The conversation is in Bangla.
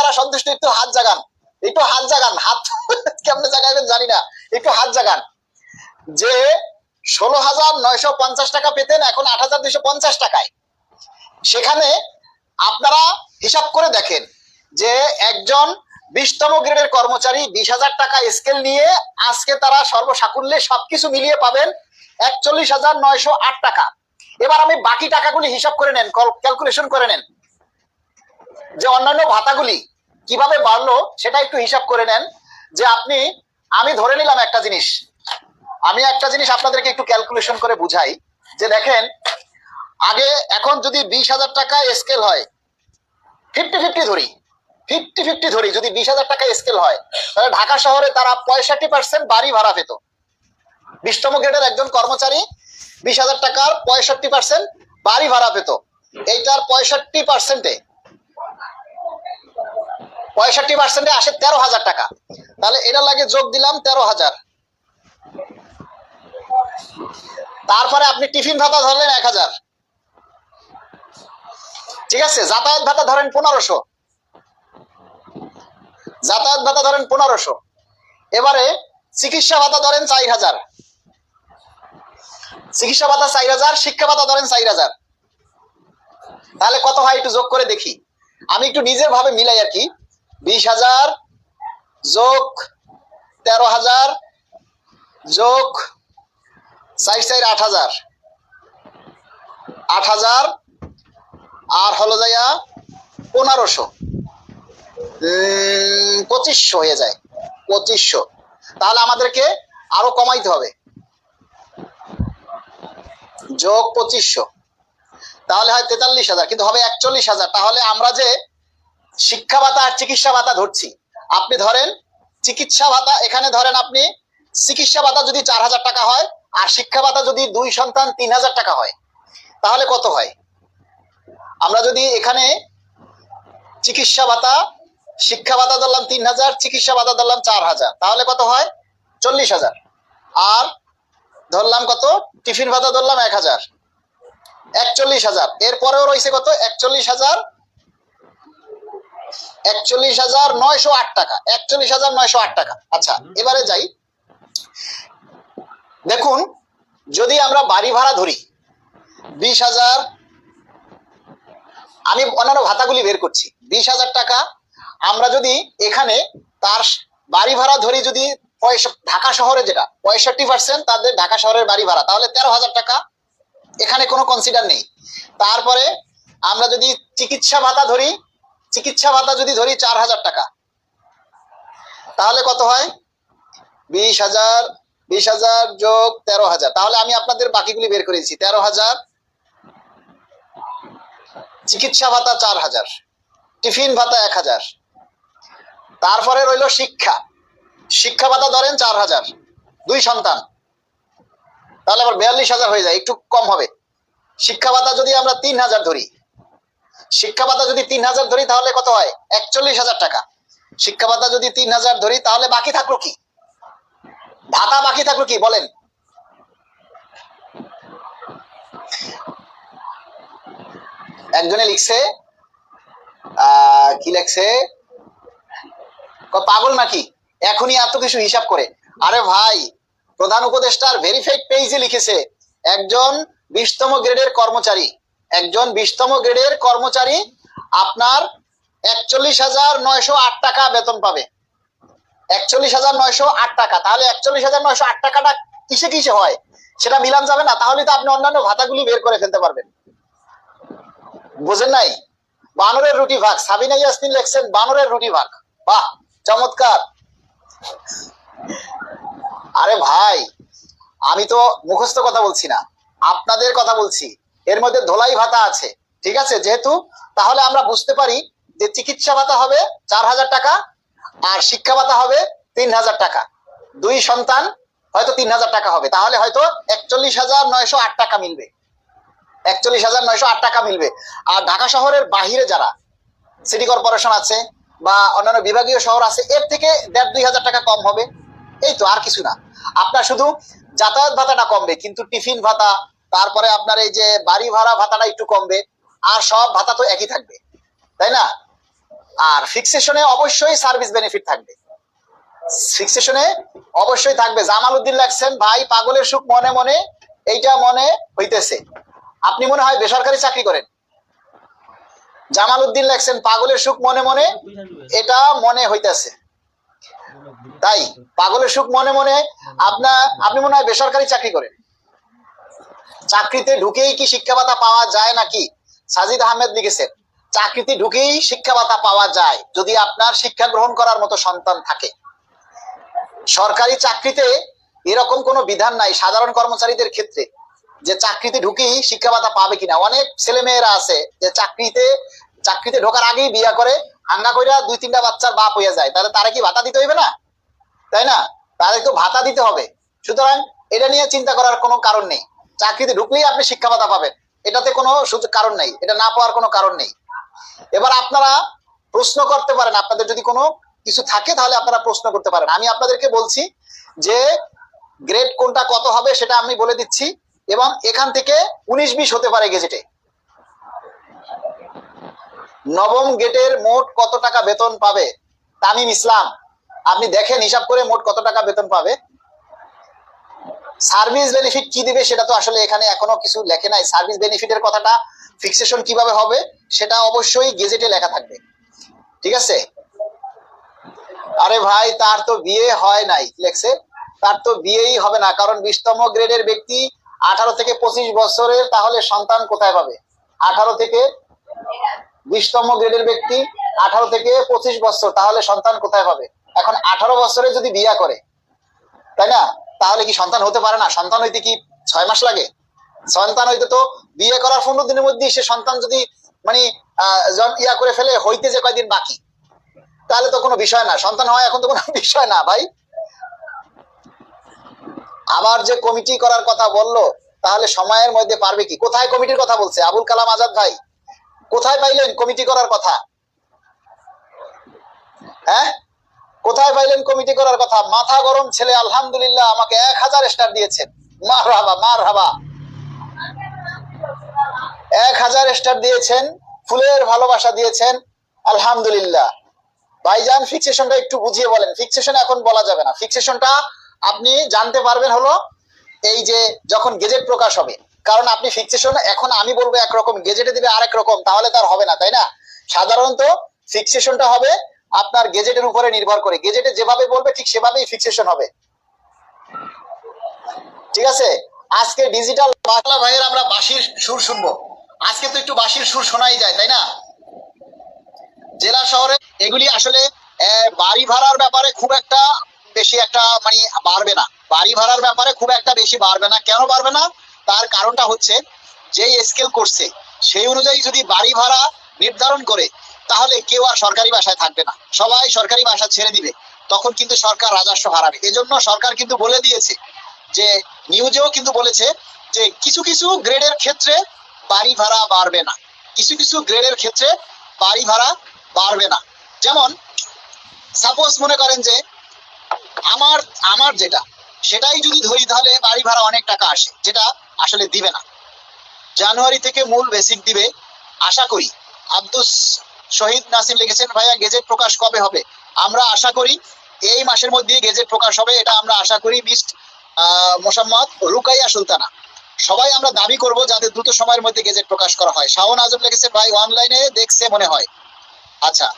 কারা সন্তুষ্ট? একটু হাত জাগান। একটু হাত জাগান। হাত কেমনে জাগাবেন জানি না। একটু হাত জাগান। যে ষোলো হাজার নয়শো পঞ্চাশ টাকা পেতেন, এখন আট হাজার দুইশো পঞ্চাশ টাকায়। সেখানে আপনারা হিসাব করে দেখেন যে একজন বিশতম গ্রেডের কর্মচারী বিশ হাজার টাকা স্কেল নিয়ে আজকে তারা সর্বসাকুল্যে সবকিছু মিলিয়ে পাবেন একচল্লিশ হাজার নয়শো আট টাকা। এবার আমি বাকি টাকাগুলি হিসাব করে নেন ক্যালকুলেশন করে নেন। যে অন্যান্য ভাতাগুলি কীভাবে বাড়লো সেটা একটু হিসাব করে নেন যে আপনি, আমি ধরে নিলাম একটা জিনিস। আমি একটা জিনিস আপনাদেরকে একটু ক্যালকুলেশন করে বুঝাই। যে দেখেন, আগে এখন যদি বিশ হাজার টাকা স্কেল হয় ফিফটি ফিফটি ধরি। ফিফটি ফিফটি ধরি, যদি বিশ হাজার টাকা স্কেল হয়, তাহলে ঢাকা শহরে তারা পঁয়ষট্টি পার্সেন্ট বাড়ি ভাড়া পেত। বিশতম গ্রেডের একজন কর্মচারী বিশ হাজার টাকার পঁয়ষট্টি পার্সেন্ট বাড়ি ভাড়া পেত। এইটার পঁয়ষট্টি পার্সেন্টে পঁয়ষট্টি পার্সেন্টে আসে তেরো হাজার টাকা। তাহলে এটা লাগে যোগ দিলাম তেরো হাজার। তারপরে আপনি টিফিন ভাতা ধরলেন এক হাজার। ঠিক আছে? যাতায়াত ভাতা ধরেন পনেরোশো। যাতায়াত ভাতা ধরেন পনেরোশো। এবারে চিকিৎসা ভাতা ধরেন চার হাজার। চিকিৎসা ভাতা চার হাজার, শিক্ষা ভাতা ধরেন চার হাজার। তাহলে কত হয় একটু যোগ করে দেখি। আমি একটু নিজের ভাবে মিলাই আর কি। বিশ হাজার যোগ তেরো হাজার যোগ চার চার আট হাজার। আট হাজার, আর হলো যাইয়া পনেরোশো। পঁচিশশো হয়ে যায়, পঁচিশশো। তাহলে আমাদেরকে আরও কমাইতে হবে। যোগ পঁচিশশো। তাহলে হয় তেতাল্লিশ হাজার, কিন্তু হবে একচল্লিশ হাজার। তাহলে আমরা যে শিক্ষা ভাতা আর চিকিৎসা ভাতা ধরছি। আপনি ধরেন, চিকিৎসা ভাতা, এখানে ধরেন আপনি চিকিৎসা ভাতা যদি চার হাজার টাকা হয়, আর শিক্ষা ভাতা যদি দুই সন্তান তিন হাজার টাকা হয়, তাহলে কত হয়? আমরা যদি এখানে চিকিৎসা ভাতা, শিক্ষা ভাতা ধরলাম তিন হাজার, চিকিৎসা ভাতা ধরলাম চার হাজার, তাহলে কত হয়? চল্লিশ হাজার। আর ধরলাম কত? টিফিন ভাতা ধরলাম এক হাজার। একচল্লিশ হাজার। এরপরেও রয়েছে কত? একচল্লিশ হাজার একচল্লিশ হাজার নয়শো আট টাকা একচল্লিশ হাজার নয়শো আট টাকা। আচ্ছা এবারে যাই। দেখুন যদি আমরা বাড়ি ভাড়া ধরি বিশ হাজার আমি অন্যান্য ভাতাগুলি বের করছি বিশ হাজার টাকা আমরা যদি এখানে তার বাড়ি ভাড়া ধরি যদি পঁয়ষ- ঢাকা শহরে যেটা পঁয়ষট্টি পার্সেন্ট তাদের ঢাকা শহরের বাড়ি ভাড়া তাহলে তেরো হাজার টাকা এখানে কোনো কনসিডার নেই। তারপরে আমরা যদি চিকিৎসা ভাতা ধরি চিকিৎসা ভাতা যদি ধরি চার হাজার টাকা, তাহলে কত হয়? বিশ হাজার বিশ হাজার যোগ তেরো হাজার। তাহলে আমি আপনাদের বাকিগুলি বের করেছি তেরো হাজার, চিকিৎসা ভাতা চার হাজার, টিফিন ভাতা এক হাজার। তারপরে রইল শিক্ষা। শিক্ষা ভাতা ধরেন চার হাজার, দুই সন্তান। তাহলে আবার বিয়াল্লিশ হাজার হয়ে যায়, একটু কম হবে। শিক্ষা ভাতা যদি আমরা তিন হাজার ধরি শিক্ষা ভাতা যদি তিন হাজার ধরি, তাহলে কত হয়? একচল্লিশ হাজার টাকা। শিক্ষা ভাতা যদি তিন হাজার ধরি, তাহলে বাকি থাকল কি? ভাতা বাকি থাকল কি? বলেন। একজনে লিখছে কি লিখছে? পাগল নাকি? এখনই এত কিছু হিসাব করে। আরে ভাই, প্রধান উপদেষ্টার ভেরিফাইড পেজে লিখেছে, একজন বিশতম গ্রেডের কর্মচারী। একজন বিশতম গ্রেডের কর্মচারী আপনার একচল্লিশ হাজার নয়শো আট টাকা বেতন পাবে। একচল্লিশ হাজার নয়শো আট টাকা। তাহলে একচল্লিশ হাজার নয়শো আট টাকাটা কিসে কিসে হয়? সেটা মিলান যাবে না তাহলে তো আপনি অন্যান্য ভাতাগুলি বের করে ফেলতে পারবেন। বোঝেন নাই? বানরের রুটি ভাগ। সাবিনা ইয়াসমিন লেখছেন বানরের রুটি ভাগ। বাহ, চমৎকার। আরে ভাই, আমি তো মুখস্থ কথা বলছি না। আপনাদের কথা বলছি। এর মধ্যে ধোলাই ভাতা আছে, ঠিক আছে? যেহেতু, তাহলে আমরা বুঝতে পারি যে চিকিৎসা ভাতা হবে চার হাজার টাকা আর শিক্ষা ভাতা হবে তিন হাজার টাকা। দুই সন্তান, হয়তো তিন হাজার টাকা হবে। তাহলে হয়তো একচল্লিশ হাজার নয়শো আট টাকা মিলবে। একচল্লিশ হাজার নয়শো আট টাকা মিলবে। আর ঢাকা শহরের বাহিরে যারা সিটি কর্পোরেশন আছে বা অন্যান্য বিভাগীয় শহর আছে, এর থেকে দেড় দুই হাজার টাকা কম হবে। এই তো, আর কিছু না। আপনার শুধু যাতায়াত ভাতাটা কমবে, কিন্তু টিফিন ভাতা তারপরে আপনার এই যে বাড়ি ভাড়া ভাতাটা একটু কমবে, আর সব ভাতা তো একই থাকবে, তাই না? আর ফিক্সেশনে অবশ্যই সার্ভিস বেনিফিট থাকবে। ফিক্সেশনে অবশ্যই থাকবে। জামাল উদ্দিন লাগছেন ভাই, পাগলের সুখ মনে মনে, এইটা মনে হইতেছে। আপনি মনে হয় বেসরকারি চাকরি করেন? জামাল উদ্দিন লাগছেন পাগলের সুখ মনে মনে, এটা মনে হইতেছে। তাই, পাগলের সুখ মনে মনে আপনার আপনি মনে হয় বেসরকারি চাকরি করেন। চাকরিতে ঢুকেই কি শিক্ষা ভাতা পাওয়া যায় নাকি? সাজিদ আহমেদ লিখেছেন, চাকরিতে ঢুকেই শিক্ষা ভাতা পাওয়া যায় যদি আপনার শিক্ষা গ্রহণ করার মতো সন্তান থাকে। সরকারি চাকরিতে এরকম কোনো বিধান নাই সাধারণ কর্মচারীদের ক্ষেত্রে যে চাকরিতে ঢুকেই শিক্ষা ভাতা পাবে কিনা। অনেক ছেলে মেয়েরা আছে যে চাকরিতে চাকরিতে ঢোকার আগেই বিয়া করে হাঙ্গা কইরা দুই তিনটা বাচ্চার বাপ হয়ে যায়। তাহলে তারা কি ভাতা দিতে হইবে না? তাই না? তাদের তো ভাতা দিতে হবে। সুতরাং এটা নিয়ে চিন্তা করার কোনো কারণ নেই। চাকরিতে ঢুকলেই আপনি শিক্ষা ভাতা পাবেন। এটাতে কোনো কারণ নেই। এটা না পাওয়ার কোনো কারণ নেই। এবার আপনারা প্রশ্ন করতে পারেন, আপনাদের যদি কোনো কিছু থাকে তাহলে আপনারা প্রশ্ন করতে পারেন। আমি আপনাদেরকে বলছি যে গ্রেড কোনটা কত হবে সেটা আমি বলে দিচ্ছি এবং এখান থেকে উনিশ বিশ হতে পারে গেজেটে। নবম গেটের মোট কত টাকা বেতন পাবে? তামিম ইসলাম, আপনি দেখেন, হিসাব করে মোট কত টাকা বেতন পাবে? সার্ভিস বেনিফিট কি দিবে সেটা তো আসলে এখানে এখনও কিছু লেখে নাই। সার্ভিস বেনিফিটের কথাটা ফিক্সেশন কীভাবে হবে সেটা অবশ্যই গেজেটে লেখা থাকবে। ঠিক আছে? আরে ভাই, তার তো বিয়ে হয় নাই লেখছে? তার তো বিয়েই হবে না, কারণ বিশতম গ্রেডের ব্যক্তি আঠারো থেকে পঁচিশ বছরের, তাহলে সন্তান কোথায় পাবে? আঠারো থেকে বিশতম গ্রেডের ব্যক্তি আঠারো থেকে পঁচিশ বছর, তাহলে সন্তান কোথায় পাবে? এখন আঠারো বছরে যদি বিয়া করে, তাই না? তাহলে কি সন্তান হতে পারে না? সন্তান হইতে কি ছয় মাস লাগে? সন্তান হইতে তো বিয়ে করার পনেরো দিনের মধ্যে সে সন্তান যদি মানে ইয়া করে ফেলে, হইতে যে কয়দিন বাকি? তাহলে তো কোনো বিষয় না। সন্তান হয় এখন তো কোনো বিষয় না ভাই। আবার যে কমিটি করার কথা বলল, তাহলে সময়ের মধ্যে পারবে কি? কোথায় কমিটির কথা বলছে? আবুল কালাম আজাদ ভাই, কোথায় পাইলেন কমিটি করার কথা? হ্যাঁ? কোথায় পাইলেন কমিটি করার কথা? মাথা গরম ছেলে, আলহামদুলিল্লাহ, আমাকে এক হাজার স্টার দিয়েছেন মার হাবা মার হাবা এক হাজার স্টার দিয়েছেন, ফুলের ভালোবাসা দিয়েছেন, আলহামদুলিল্লাহ। ভাইজান ফিক্সেশনটা একটু বুঝিয়ে বলেন। ফিক্সেশন এখন বলা যাবে না। ফিক্সেশনটা আপনি জানতে পারবেন হলো এই যে যখন গেজেট প্রকাশ হবে। কারণ আপনি ফিক্সেশন এখন আমি বলব একরকম, গেজেটে দিবে আরেক রকম, তাহলে তার হবে না, তাই না? সাধারণত ফিক্সেশনটা হবে আপনার গেজেটের উপরে নির্ভর করে। গেজেটে যেভাবে বলবে ঠিক সেভাবেই ফিক্সেশন হবে। ঠিক আছে? আজকে ডিজিটাল বাংলা ভাইয়ের আমরা বাঁশির সুর শুনব। আজকে তো একটু বাঁশির সুর শোনাই যায়, তাই না? জেলা শহরে এগুলি আসলে বাড়ি ভাড়ার ব্যাপারে খুব একটা বেশি একটা মানে বাড়বে না। বাড়ি ভাড়ার ব্যাপারে খুব একটা বেশি বাড়বে না। কেন বাড়বে না? তার কারণটা হচ্ছে, যেই স্কেল করছে, সেই অনুযায়ী যদি বাড়ি ভাড়া নির্ধারণ করে তাহলে কেউ আর সরকারি বাসায় থাকবে না। সবাই সরকারি বাসা ছেড়ে দিবে। তখন কিন্তু সরকার রাজস্ব হারাবে। এজন্য সরকার কিন্তু বলে দিয়েছে যে, নিউজেও কিন্তু বলেছে যে, কিছু কিছু গ্রেডের ক্ষেত্রে বাড়ি ভাড়া বাড়বে না। কিছু কিছু গ্রেডের ক্ষেত্রে বাড়ি ভাড়া বাড়বে না। যেমন সাপোজ মনে করেন যে, আমার আমার যেটা, সেটাই যদি ধরি তাহলে বাড়ি ভাড়া অনেক টাকা আসে, যেটা আসলে দিবে না। জানুয়ারি থেকে মূল বেসিক দিবে। আশা করি, আব্দুস শহীদ নাসিম লিখেছেন, ভাইয়া, গেজেট প্রকাশ কবে হবে? আমরা আশা করি এই মাসের মধ্যে গেজেট প্রকাশ হবে, এটা আমরা আশা করি মিস্ট মোসাম্মদ রুকাইয়া সুলতানা। সবাই আমরা দাবি করব যাতে দ্রুত সময়ের মধ্যে গেজেট প্রকাশ করা হয়। শাহন আজম লিখেছেন, ভাই অনলাইনে দেখছে মনে হয়। আচ্ছা